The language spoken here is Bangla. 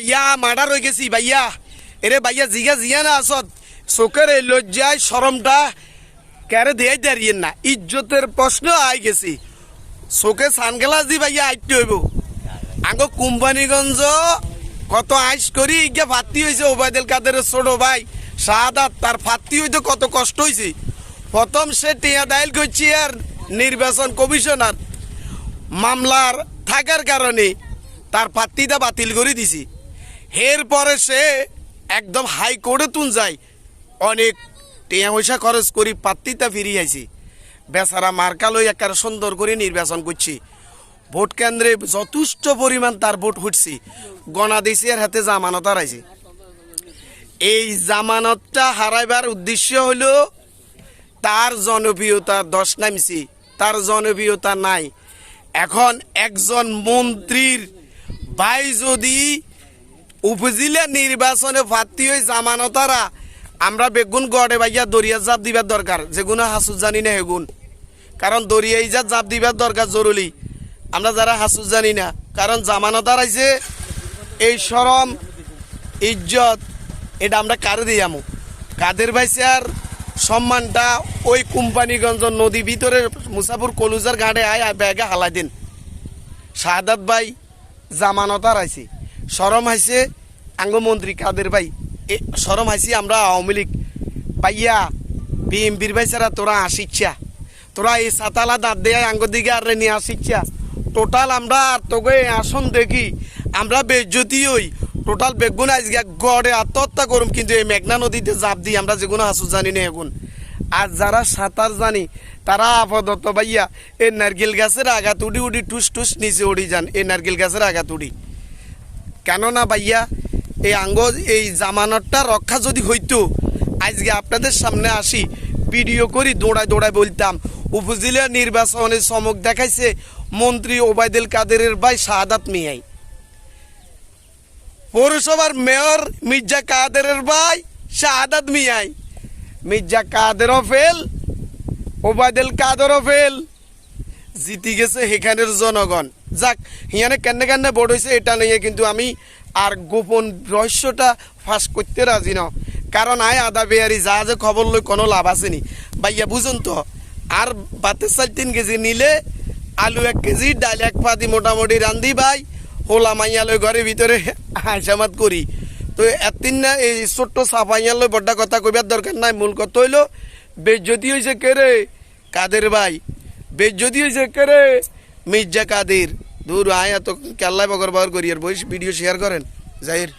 ভাইয়া, মার্ডার হয়ে গেছি ভাইয়া। এরে ভাইয়া, জিগা জিয়া না আসত। চোখের এই লজ্জায় সরমটা ক্যারে দিয়ে দাঁড়িয়ে না। ইজ্জতের প্রশ্ন আই গেছি। চোখে সানগ্লাস দি ভাইয়া আইতে হইব। আঙ্গ কোম্পানিগঞ্জ কত আইস করি, ইগা ফাত্তি হয়েছে ওবায়দুল কাদের ছোট ভাই। শাহাদাত তার ফাত্তি হইতে কত কষ্ট হয়েছে প্রথম সে টিয়া দায়ের করছি আর নির্বাচন কমিশনার। মামলার থাকার কারণে তার প্রার্থীটা বাতিল করে দিছি। এরপরে সে একদম হাই হাইকোর্টে তুন যায়। অনেক টিয়া পয়সা খরচ করি প্রার্থীটা ফিরিয়ে আইছি। বেচারা মার্কা লই একার সুন্দর করে নির্বাচন করছি। ভোট কেন্দ্রে যথেষ্ট পরিমাণ তার ভোট উঠছি গণা দিছি আর হাতে জামানত হারাইছি। এই জামানতটা হারাইবার উদ্দেশ্য হলো তার জনপ্রিয়তা দশ নামছি, তার জনপ্রিয়তা নাই। এখন একজন মন্ত্রীর ভাই যদি উপজেলা নির্বাচনে প্রার্থী হয়ে জামানতারা। আমরা বেগুন গড়ে বাইয়া দরিয়া জাপ দিবার দরকার যেগুলো হাসুস জানি না হেগুন। কারণ দরিয়া ইজাত জাপ দিবার দরকার জরুরি। আমরা যারা হাসুস জানি না, কারণ জামানতার আইছে, এই সরম ইজ্জত, এটা আমরা কারে দিয়ামু কাদের আর সম্মানটা ওই কোম্পানিগঞ্জ নদী ভিতরে মুসাফুর কলুজার ঘাটে আয় ব্যাগে হালাই দিন। শাহাদাত ভাই জামানতার আইছে। সরম হাইছে আঙ্গমন্ত্রী কাদের ভাই। সরম হাইছি আমরা আওয়ামী লীগ। পাইয়া বিএমপির ভাইসারা তোরা আসিচ্ছা তোরা এই সাতালা দাঁত দেয় আঙ্গ দিকে আর নিয়ে আসিচ্ছা টোটাল আমরা তোকে আসন দেখি। আমরা বেজ্জতি ওই টোটাল বেগুন আজকে গড়ে আত্মহত্যা করুম, কিন্তু এই মেঘনা নদীতে জাপ দিই, আমরা যেগুলো হাসু জানি না এখন। আর যারা সাঁতার জানি, তারা আপাতত ভাইয়া, এই নারকেল গাছের আঘাত উড়ি উড়ি টুস টুস নিচে উড়ি যান। এই নারকেল গাছের আঘাত উড়ি। কেননা ভাইয়া, এই আঙ্গ এই জামানতটা রক্ষা যদি হইতো, আজকে আপনাদের সামনে আসি, ভিডিও করি, দৌড়ায় দৌড়ায় বলতাম, উপজেলা নির্বাচনে চমক দেখাইছে মন্ত্রী ওবায়দুল কাদেরের ভাই শাহাদাত মিয়াই। পৌরসভার মেয়র মির্জা কাদেরের ভাই শাহাদাত মিয়াই। মির্জা কাদেরও ফেল, ওবায়দুল কাদেরও ফেল। জিতি গেছে সেখানের জনগণ। যাক, হিয়ানে কেনে কেনে ভোট হয়েছে এটা নিয়ে কিন্তু আমি আর গোপন রহস্যটা ফাঁস করতে রাজি ন। কারণ আয় আদা বেয়ারি যা যে খবর লই কোনো লাভ আসেনি ভাইয়া বুঝুন তো, আর বাতের চাল তিন কেজি নিলে আলু এক কেজি, ডাল এক পাতি মোটামুটি রান্ধি ভাই, হোলা মাইয়া লই ঘরের ভিতরে হাসামাত করি। তো এতিন না, এই ছোট্ট সাফাইয়া লই বড্ডা কথা কইবার দরকার নাই, মূল কথা হইল, বেজ্জতি হয়েছে কে রে কাদের ভাই? বেজ্জতি হয়েছে কে রে মির্জা কাদির। দূর আয় এত কেল্লায় বগর বগর করি আর বই ভিডিও শেয়ার করেন। জাহির